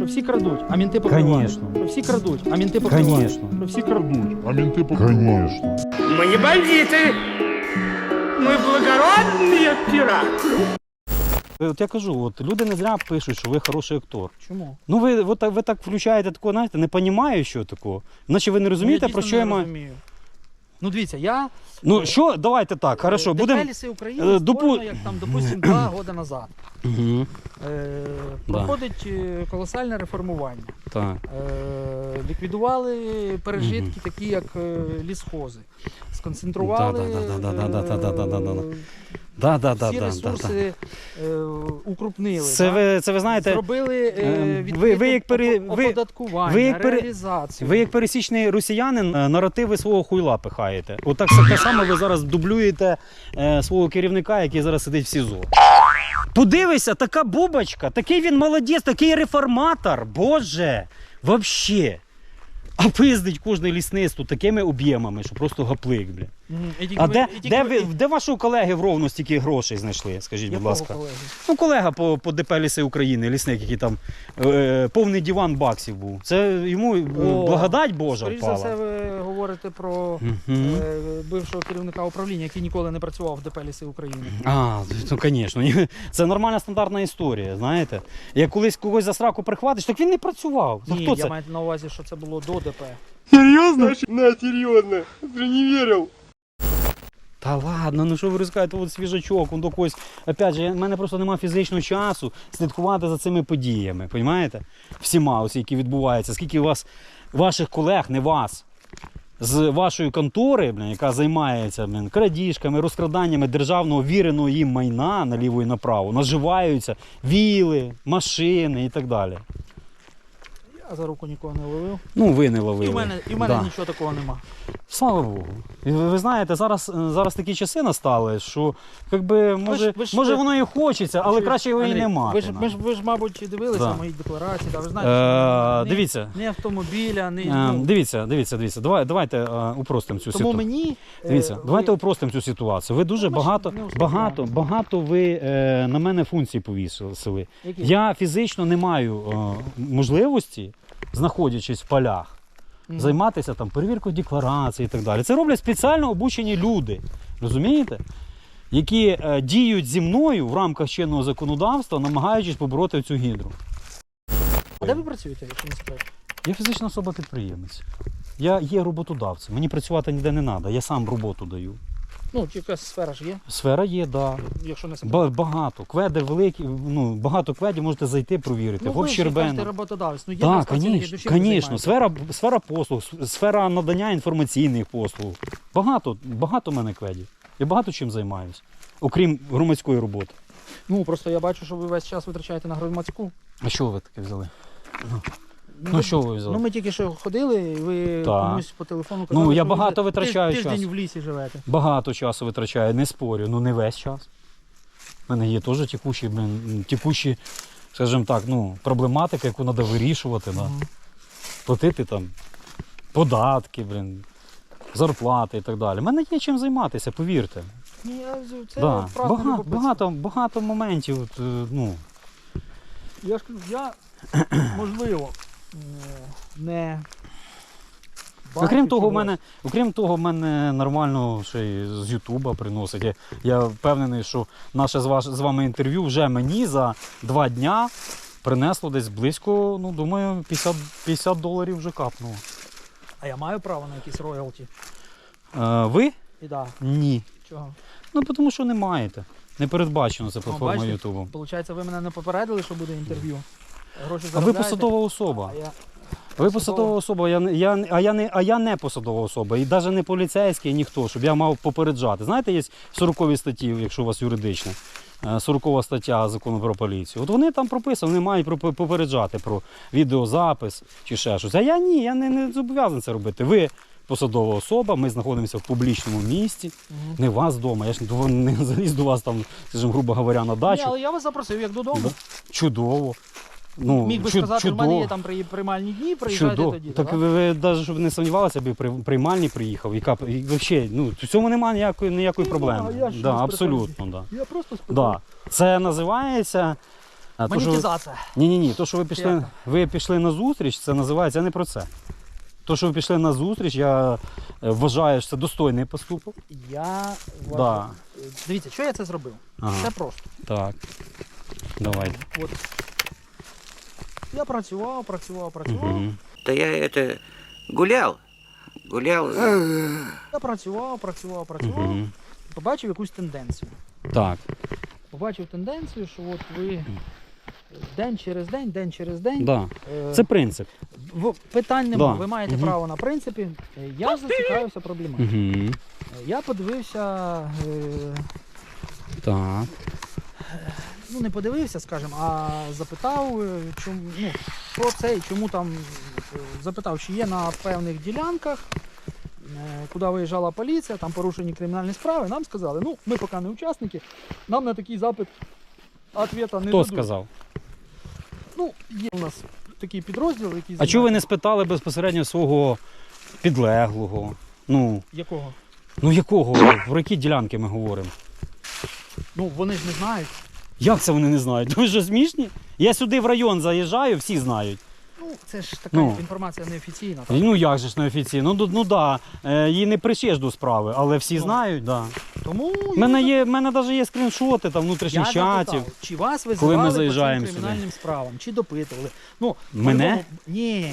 Що всі крадуть, а мінти покривають. Конечно. Що всі крадуть, а мінти покривають. Конечно. Що всі крадуть. А менты покрывают. Мы не бандиты. Мы благородные пираты. От я кажу, от люди не зря пишуть, що ви хороший актор. Чому? Ну ви, ви, так, ви так включаєте такого, знаєте, не розумію, що такого. Наче ви не розумієте, Ну, я про дійсно що я не маю. розумію. Ну дивіться, я Ну що, давайте так, хорошо, будемо. Деталіси України е, створено, допу- як там, допустимо, два роки назад. Угу, Е, Да. проходить е, колосальне реформування. так. Е, ліквідували пережитки, такі як е, лісхози. Сконцентрували е, Да, да, да, всі да, да, да. ресурси е, укрупнили. Це да? ви, це ви знаєте, Зробили е, ем, ви- ви як пере- опо- ви- оподаткування, ви як пере- реалізацію. ви як пересічний росіянин е, наративи свого хуйла пихаєте. Отак так само ви зараз дублюєте е, свого керівника, який зараз сидить в СІЗО. Подивися, така бубочка, такий він молодець, такий реформатор. Боже, вообще. А пиздить кожне лісництво такими об'ємами, що просто гаплик, бля. А де, де, ви- де вашого колеги в Ровно стільки грошей знайшли? Скажіть, будь ласка. колеги? Ну, колега по, по ДП Ліси України, лісник, який там е, повний диван баксів був. Це йому е, О, благодать Божа Скоріше за впала. все, ви говорите про е, бившого керівника управління, який ніколи не працював в ДП «Ліси України. А, ну, звісно. Це нормальна стандартна історія, знаєте. Як колись когось за сраку прихватиш, так він не працював. Ну, Ні, хто я це? маю на увазі, що це було до ДП. Серьезно? На, серьезно. Ты не верил. Та ладно, ну що ви розказуєте, от свіжачок, он до когось. Опять же, в мене просто немає фізичного часу слідкувати за цими подіями, розумієте? Всіма, ось, які відбуваються. Скільки у вас, ваших колег, не вас, з вашої контори, блін, яка займається блін, крадіжками, розкраданнями державного віреного їм майна наліво і направо, наживаються віли, машини і так далі. Я за руку нікого не ловив. Ну, ви не І в мене, і в мене Да. нічого такого нема. Слава Богу. І ви, ви знаєте, зараз, е, зараз такі часи настали, що якби, може, ви ж- може ви- воно і хочеться, але краще його і Андрій, не мати. Ви ж, ви ж, ви ж мабуть, дивилися Да. мої декларації, да, ви знаєте, Е, що ні, дивіться. ні автомобіля, ні. Е, ну, Дивіться, дивіться, дивіться. Давай, давайте е, упростимо цю тому ситуацію. мені. е, Дивіться, ви- давайте упростимо цю ситуацію. Ви дуже Ну, багато, багато, багато ви е, на мене функцій повісили. які? Я фізично не маю е, можливості, знаходячись в полях, Мгм. займатися там перевіркою декларацій і так далі. Це роблять спеціально обучені люди, розумієте? Які е, діють зі мною в рамках чинного законодавства, намагаючись побороти цю гідру. А де ви працюєте, якщо не секрет? Я фізична особа підприємець. Я є роботодавцем. Мені працювати ніде не треба, я сам роботу даю. Ну, якась сфера ж є, Сфера є, да. якщо не секрет. Ба- Багато. Кведи великі, ну, багато кведів можете зайти провірити. Ну, ви ж кажете, роботодавець. Ну, є Так, звісно, чим звісно. Сфера, сфера послуг, с- сфера надання інформаційних послуг. Багато, багато в мене кведів. Я багато чим займаюся, окрім громадської роботи. Ну, просто я бачу, що ви весь час витрачаєте на громадську. А що ви таке взяли? Ну, Ну ви- що ви взяли? Ну, ми тільки що ходили, і ви Так. комусь по телефону Ну, казали, я що ви багато вже витрачаю тиж- Тиждень часу. в лісі живете. Багато часу витрачаю, не спорю, ну не весь час. У мене є теж текущі, блін, скажімо так, ну, проблематика, яку треба вирішувати. Да. Мгм. Платити там податки, блін, зарплати і так далі. У мене є чим займатися, повірте. Ні, я- це Да. Багато, любопитство. багато, багато моментів. От, е, ну, Я ж кажу, я можливо е, не. окрім того, в мене, окрім того, в мене нормально ще й з Ютуба приносить. Я, я впевнений, що наше з, ваш, з вами інтерв'ю вже мені за два дня принесло десь близько, ну, думаю, 50, 50 доларів вже капнуло. А я маю право на якісь роялті. Е, ви? І да. Ні. Чого? Ну, тому що не маєте. Не передбачено це платформа бачите? Ютубу. Получається, ви мене не попередили, що буде інтерв'ю. Гроші А ви заробляєте, посадова особа. А я... Ви посадова особа, я, не- я, не- а, я не, а я не посадова особа, і навіть не поліцейський, ніхто, щоб я мав попереджати. Знаєте, є 40 статті, якщо у вас юридична, е, 40 стаття закону про поліцію. От вони там прописані, вони мають пропе- попереджати про відеозапис чи ще щось. А я ні, я не, не зобов'язаний це робити. Ви посадова особа, ми знаходимося в публічному місці, Мгм. не вас вдома. Я ж до- не заліз до вас там, скажімо, грубо говоря, на Ні, дачу. але я вас запросив як додому. Да. Чудово. Ну, Міг би чу- сказати, в чудово. мене є там при- приймальні дні, приїжджайте Чудово. тоді. Так да? ви, ви навіть щоб не сумнівалися, би при приймальні приїхав. Яка і взагалі, ну в цьому немає ніякої ніякої Ні, проблеми. ну, а я ж да, абсолютно, да. Я просто спитав. Да. Це називається А то, що ви... Монетизація. Ні, ні, ні. То, що ви пішли, ви пішли на зустріч, це називається не про це. То, що ви пішли на зустріч, я е, вважаю, що це достойний поступок. Я Да. вважаю- Дивіться, що я це зробив? Ага. Це просто. Так. Давайте. От. Я працював, працював, працював. Угу. Да я это гулял, гулял. Я працював, працював, працював. Угу. Побачив якусь тенденцію. Так. Побачив тенденцію, що от ви день через день, день через день. Да. е, Це принцип. в- питань нема. Да. Ви маєте Мгм. право на принципі. Е, Я зацікавився проблемою. Угу. Я подивився, е, Так. Ну не подивився, скажімо, а запитав, е, чому, ну, що це і чому там е, запитав, чи є на певних ділянках, е, куди виїжджала поліція, там порушені кримінальні справи. Нам сказали, ну ми поки не учасники, нам на такий запит ответа не Хто дадуть. сказав? Ну, є у нас такий підрозділ, який А чого ви не спитали безпосередньо свого підлеглого? Ну, якого? ну якого? Про які ділянки ми говоримо? Ну вони ж не знають. Як це вони не знають? Ви що смішні? Я сюди в район заїжджаю, всі знають. Ну це ж така Ну. інформація неофіційна. так. Ну як же ж неофіційно? Ну, ну да, е, її не причеш до справи, але всі Ну, знають, да. Тому У мене є, в мене навіть є скріншоти там я внутрішніх запитав, чатів. чи вас визивали ми по заїжджаємо цим сюди. кримінальним справам, чи допитували. Ну, Мене? по-любому- Ні.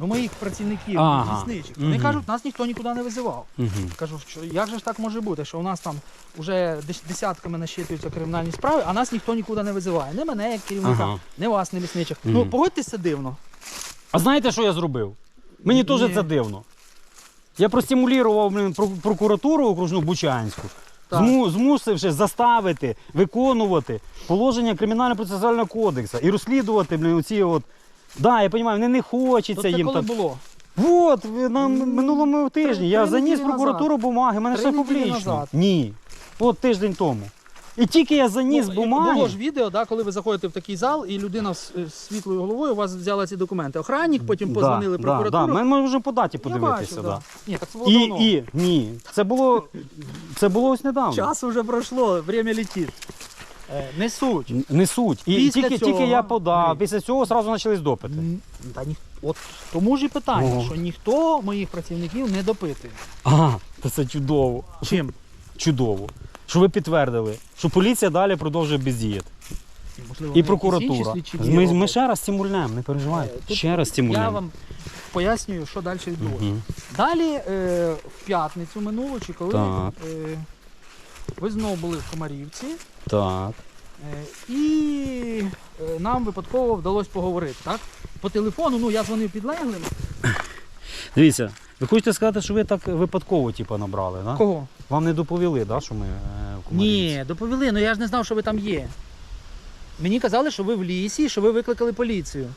Ну, моїх працівників, Ага. лісничих. Вони Мгм. кажуть, нас ніхто нікуди не визивав. Угу. Кажу, що як же ж так може бути, що у нас там вже десятками насчитуються кримінальні справи, а нас ніхто нікуди не визиває. Не мене як керівника, Ага. не вас, не лісничих. Мгм. Ну, погодьтесь, це дивно. А знаєте, що я зробив? Мені теж це дивно. Я простимулював блін, прок- прокуратуру окружну Бучанську, Так. зму- змусивши заставити виконувати положення кримінально-процесуального кодексу і розслідувати блін, оці от. Да, я розумію, вони не хочеться це їм коли там. було? От, ви на м- минулому тижні я три заніс в прокуратуру бумаги, в мене Три все неділі публічно. назад. Ні. От тиждень тому. І тільки я заніс Ну, бумаги. Було ж відео, да, коли ви заходите в такий зал, і людина з з світлою головою у вас взяла ці документи. Охранник, потім позвонили да, прокуратуру. Да, да. Ми можемо по даті подивитися. да. да. Ні, так це було І, давно. і, ні, це було, це було ось недавно. Час уже пройшло, время летить. Е, не суть. Не суть. І Після тільки, цього- тільки я подав, Ні. після цього одразу почались допити. Та ні, от тому ж і питання, Ого. що ніхто моїх працівників не допитує. Ага, та це чудово. Чим? Чудово. Що ви підтвердили, що поліція далі продовжує бездіяти. Можливо, І не прокуратура. всі слідчі Ми, дії ми роблять. ще раз стимульнемо, не переживай. Е, тут Ще раз Я стимульнемо. вам пояснюю, що далі відбулося. Мгм. Далі е, в п'ятницю минулу, чи коли Так. е, ви знову були в Комарівці. Так. Е, І е, нам випадково вдалося поговорити, так? По телефону, ну я дзвонив підлеглим. Дивіться, ви хочете сказати, що ви так випадково типу, набрали, да? Кого? Вам не доповіли, да, що ми е, в Комарівці? Ні, доповіли, ну я ж не знав, що ви там є. Мені казали, що ви в лісі, що ви викликали поліцію.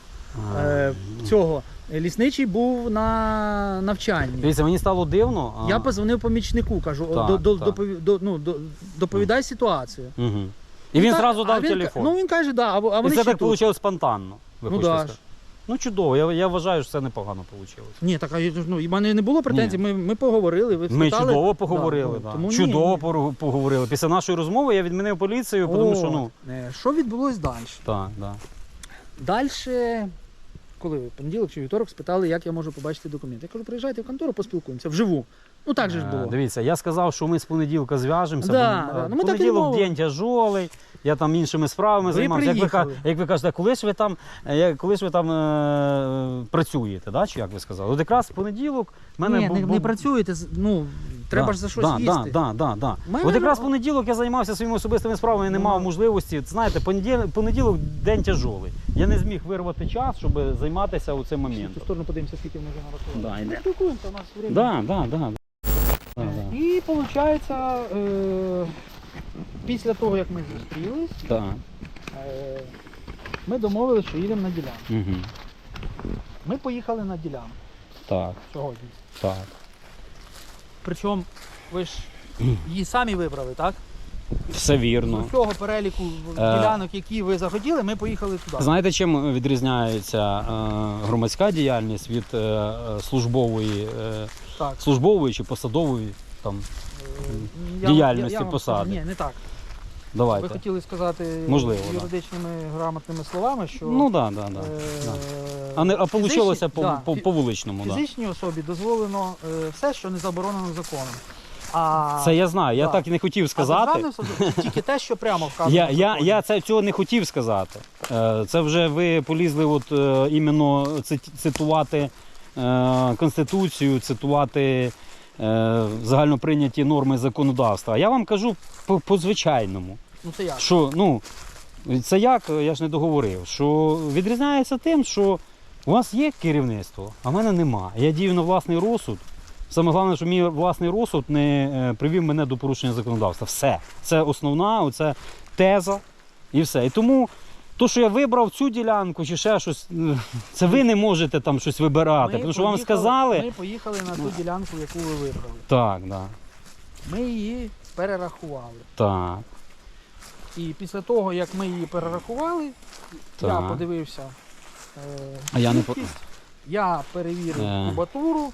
Е, цього лісничий був на навчанні. Дивіться, мені стало дивно. а- Я позвонив помічнику, кажу, Так, до, до, так. до, ну, до, доповідай ситуацію. Угу. І він та- одразу дав він телефон. Ну він каже, да, а, а І це ще так вийшло спонтанно. Ви Ну да Ну чудово, я, я вважаю, що це непогано вийшло. Ні, так а, ну, і в мене не було претензій, ми, ми поговорили. Ви Ми чудово поговорили. ну, Да, тому чудово ні. поговорили. Після нашої розмови я відмінив поліцію, тому що ну. Е, Що відбулось далі? Так, да. Далі, коли ви, понеділок чи вівторок спитали, як я можу побачити документи. Я кажу, приїжджайте в контору, поспілкуємося вживу. Ну так же ж Е, було. Дивіться, я сказав, що ми з понеділка зв'яжемося. Да, бо, да. е, Ну, ми так і понеділок день тяжолий, я там іншими справами займався. Як ви, ка- приїхали. як ви кажете, коли ж ви там, е, як- коли ж ви там е, працюєте, да? чи як ви сказали? От якраз в понеділок в мене Ні, був- не, не був- працюєте, з- ну, треба Да, ж за щось да, їсти. Да, да, да, да. Мене От якраз в понеділок я займався своїми особистими справами і не Ну. мав можливості. Знаєте, понеділ... понеділок день тяжолий. Я не зміг вирвати час, щоб займатися у цим В ту сторону подивимося, скільки ми вже. Да, йде. Спілкуємося, у нас время. Да, да, да. Да, да. І виходить, е, після того, як ми зустрілись, Да. е, ми домовилися, що їдемо на ділянку. Угу. Ми поїхали на ділянку Так, сьогодні. так. Причому ви ж її самі вибрали, так? Все вірно. З цього переліку Е. ділянок, які ви захотіли, ми поїхали туди. Знаєте, чим відрізняється е, громадська діяльність від е, службової, Так. службової чи посадової там? я, діяльності вам посади. Ні, не так. Давайте. Ви хотіли сказати Можливо, да. юридичними грамотними словами, що Ну да, да, да, е, да. А не а получилося по, да, по, фі- по вуличному, да. фізичній особі дозволено е, все, що не заборонено законом. А, Це я знаю, я да. так і не хотів а сказати. державним тільки те, що прямо вказано. Я, в я, законі. я це цього не хотів сказати. Е, Це вже ви полізли от, е, іменно цит- цитувати е, Конституцію, цитувати загальноприйняті норми законодавства. А я вам кажу по, по звичайному. Ну це як? Що, ну, це як, я ж не договорив, що відрізняється тим, що у вас є керівництво, а в мене нема. Я дію на власний розсуд. Саме головне, що мій власний розсуд не е, привів мене до порушення законодавства. Все. Це основна, оце теза і все. І тому то, що я вибрав цю ділянку чи ще щось, е, це ви не можете там щось вибирати. Ми тому що вам поїхали- сказали. Ми поїхали на ту ділянку, яку ви вибрали. Так, да, Ми її перерахували. так. І після того, як ми її перерахували, я подивився. Е, А я не по- я перевірив Е. кубатуру,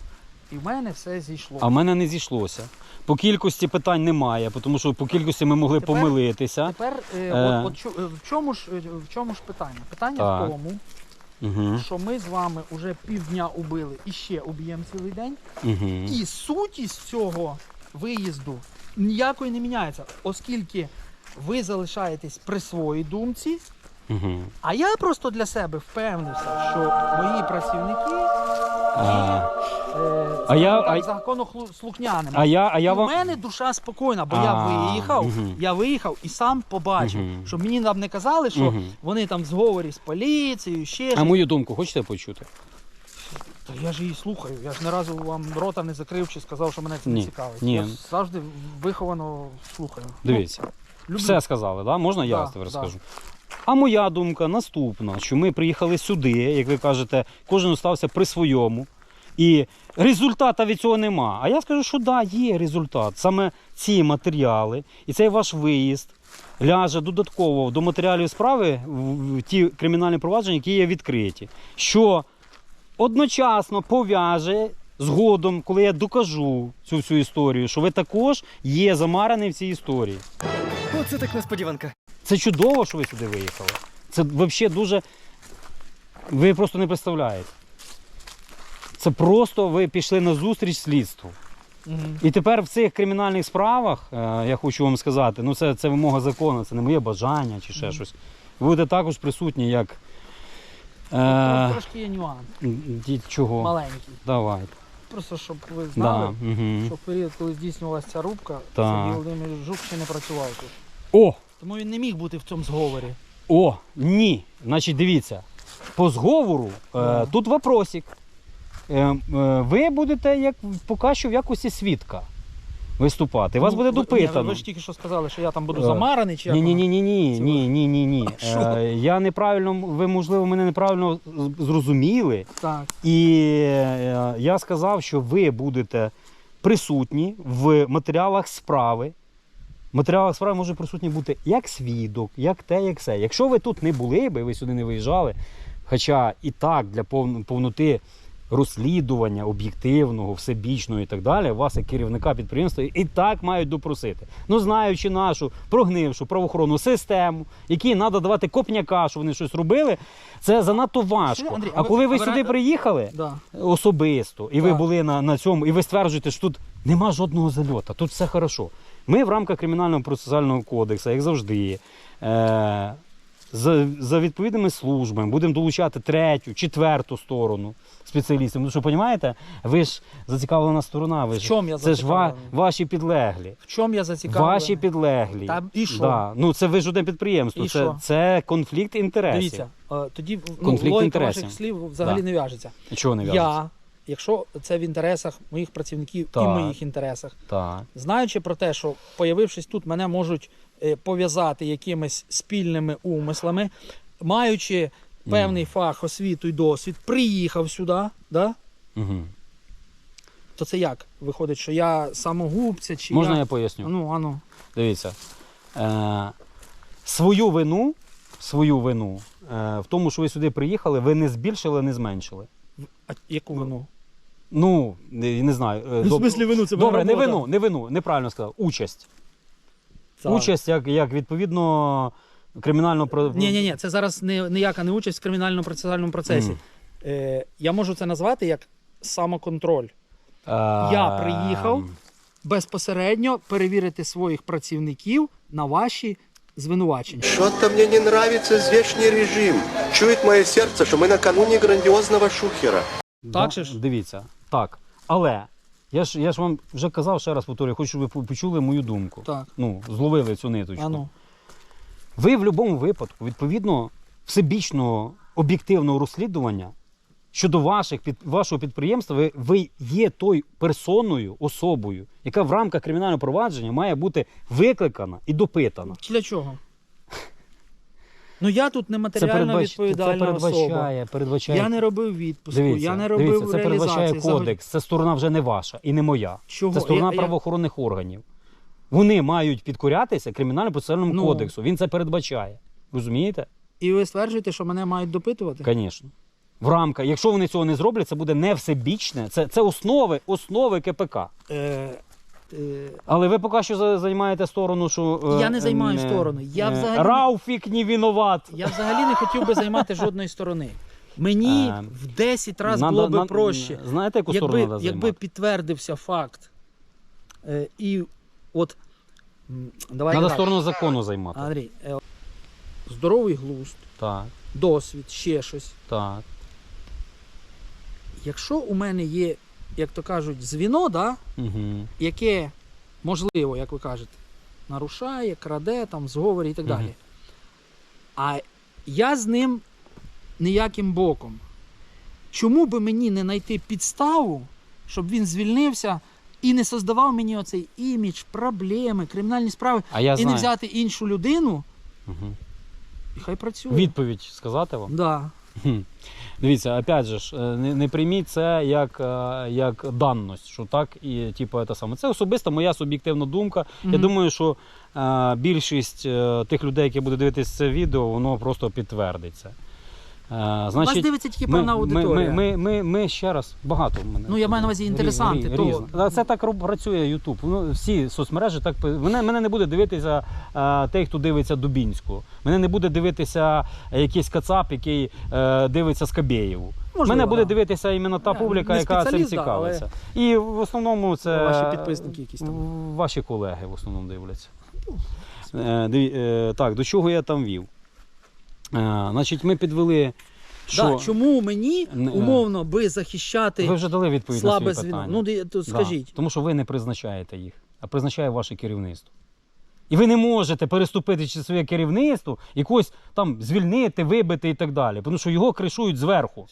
і в мене все зійшло. А в мене не зійшлося. По кількості питань немає, тому що по кількості ми могли Тепер- помилитися. Тепер е, Е. от, от, е, в, чому ж, е, в чому ж питання? Питання Так. в тому, Угу, що ми з вами вже півдня убили і ще уб'ємо цілий день. угу. І сутість цього виїзду ніякої не міняється, оскільки ви залишаєтесь при своїй думці. Угу. А я просто для себе впевнився, що мої працівники А, А я- а- законослухняними. а я, а я в вам. мене душа спокійна, бо я А, виїхав, мгм. я виїхав і сам побачив, Мгм. щоб мені там не казали, що Мгм. вони там в зговорі з поліцією, ще А щось. мою думку хочете почути? Та я ж її слухаю. Я ж не разу вам рота не закрив чи сказав, що мене це Ні, не цікавить. ні. Я завжди виховано слухаю. Дивіться, Ну, люблю. все сказали, да? можна я Да, тепер да. розкажу? А моя думка наступна: що ми приїхали сюди, як ви кажете, кожен остався при своєму. І результата від цього нема. А я скажу, що да, є результат. Саме ці матеріали і цей ваш виїзд ляже додатково до матеріалів справи в ті кримінальні провадження, які є відкриті. Що одночасно пов'яже згодом, коли я докажу цю всю історію, що ви також є замарані в цій історії. Оце так несподіванка. Це чудово, що ви сюди виїхали. Це взагалі дуже. Ви просто не представляєте. Це просто ви пішли на зустріч слідству. Мгм. І тепер в цих кримінальних справах, е, я хочу вам сказати, ну це, це вимога закону, це не моє бажання чи ще щось. Ви будете також присутні як. Е, Трошки є нюанс чого? маленький. Давайте. Просто щоб ви Да. знали, Угу. що в період, коли здійснювалася ця рубка. Сергій Володимир Жук ще не працював тут. О! Тому він не міг бути в цьому зговорі. О, ні. Значить, дивіться, по зговору е, Да. тут вопросик. Е, е, ви будете як поки що в якості свідка виступати. Вас Ну, буде ви- допитано. Ви ж тільки що сказали, що я там буду Е, замараний, чи як Ні, ні, ні, ні, ні, ні, ні, ні, я неправильно, ви можливо мене неправильно зрозуміли. Так. І я сказав, що ви будете присутні в матеріалах справи. В матеріалах справи може присутні бути як свідок, як те, як все. Якщо ви тут не були би, ви сюди не виїжджали, хоча і так для повноти розслідування об'єктивного, всебічного і так далі, вас як керівника підприємства і так мають допросити. Ну, знаючи нашу прогнившу правоохоронну систему, якій треба давати копняка, що вони щось робили, це занадто важко. Андрій, а а коли ви ви сюди приїхали, Да. особисто, і ви були на, на цьому, і ви стверджуєте, що тут нема жодного зальота, тут все хорошо. Ми в рамках кримінального процесуального кодексу, як завжди, е, за, за відповідними службами будемо долучати третю, четверту сторону спеціалістів. Тому що, розумієте, ви ж зацікавлена сторона, ви В чому я це ж ва, ваші підлеглі. В чому я зацікавлений? Ваші підлеглі. Та і що? Да. Ну, це ви ж одне підприємство, І це, що? це конфлікт інтересів. Дивіться, е, тоді ну, Конфлікт логіка інтересів. ваших слів взагалі Да. не в'яжеться. Чого не в'яжеться? Я, якщо це в інтересах моїх працівників і моїх інтересах, Так. знаючи про те, що появившись тут, мене можуть пов'язати якимись спільними умислами, маючи певний фах, освіту і досвід, приїхав сюди, да? Угу. то це як? Виходить, що я самогубця чи Можна я... я поясню? Ну, ану. Дивіться. Е, свою вину, свою вину е, в тому, що ви сюди приїхали, ви не збільшили, не зменшили. А яку вину? Ну, не, не знаю. е, В смислі вину, це Добре, не вину, не вину, неправильно сказав. Участь. Так. участь як, як відповідно кримінального про Ні, ні, ні, це зараз не, ніяка не участь в кримінальному процесуальному процесі. Мгм. Е, я можу це назвати як самоконтроль. А, Я приїхав безпосередньо перевірити своїх працівників на ваші звинувачення. Что-то мне не нравится здешний режим. Чует мое сердце, что мы накануне грандиозного шухера. Так же ж? Дивіться, так. Але я ж, я ж вам вже казав ще раз повторюю, хочу, щоб ви почули мою думку. Так. Ну, зловили цю ниточку. А ну. Ви в будь-якому випадку, відповідно всебічного об'єктивного розслідування щодо ваших, під, вашого підприємства, ви, ви є той персоною, особою, яка в рамках кримінального провадження має бути викликана і допитана. Для чого? Ну я тут не матеріально передбач... це відповідальна особа. передбачає, передбачає. Я не робив відпуску, Дивіться, я не робив дивіться, це передбачає реалізації. взагалі. кодекс. Це сторона вже не ваша і не моя. Чого? Це сторона Я- я- правоохоронних органів. Вони мають підкорятися кримінально-процесуальному Ну. кодексу. Він це передбачає. Розумієте? І ви стверджуєте, що мене мають допитувати? Звісно. В рамках, якщо вони цього не зроблять, це буде не всебічне. Це, це основи, основи КПК. Е, Але ви поки що за- займаєте сторону, що. е, Я не займаю е, сторону. Я е, взагалі не- Рауфік не винуват. я взагалі не хотів би займати жодної сторони. Мені Е, в 10 разів Надо- було би на- проще. Знаєте, яку сторону якби, треба якби займати? підтвердився факт. Е, і от. м, Давай Треба так. сторону закону займати. Андрій, е, здоровий глузд, Так, досвід, ще щось. так. Якщо у мене є, як то кажуть, звіно, да, Угу. яке можливо, як ви кажете, нарушає, краде, там, зговорі і так далі. А я з ним ніяким боком. Чому би мені не знайти підставу, щоб він звільнився і не создавав мені оцей імідж, проблеми, кримінальні справи, А я і знаю. не взяти іншу людину, Угу. і хай працює. Відповідь сказати вам? Да. Дивіться, опять же ж, е, не, не прийміть це як, е, як данність, що так і типу, це саме. Це особиста моя суб'єктивна думка. Я думаю, що е, більшість е, тих людей, які будуть дивитися це відео, воно просто підтвердиться. Е, Вас дивиться тільки ми, певна аудиторія. ми, ми, ми, ми ще раз багато в мене. Ну, я маю на увазі інтересанти, рі- то- різно. Це так роб- працює Ютуб. Ну, всі соцмережі так мене, мене не буде дивитися е, той, хто дивиться Дубінську. Мене не буде дивитися е, якийсь кацап, який е, дивиться Скабєєву. Можливо, Мене буде да. дивитися іменно та Не- публіка, не яка цим спеціаліст, да, цікавиться. І в основному це Ваші підписники якісь там. Ваші колеги в основному дивляться. Е, диві- е, так, до чого я там вів? Е, значить, ми підвели. Що... Да, чому мені умовно би захищати Ви вже дали відповідь слабе на свої питання. Ну, то скажіть, Да. Тому що ви не призначаєте їх, а призначає ваше керівництво. І ви не можете переступити через своє керівництво, якось там звільнити, вибити і так далі. Тому що його кришують зверху.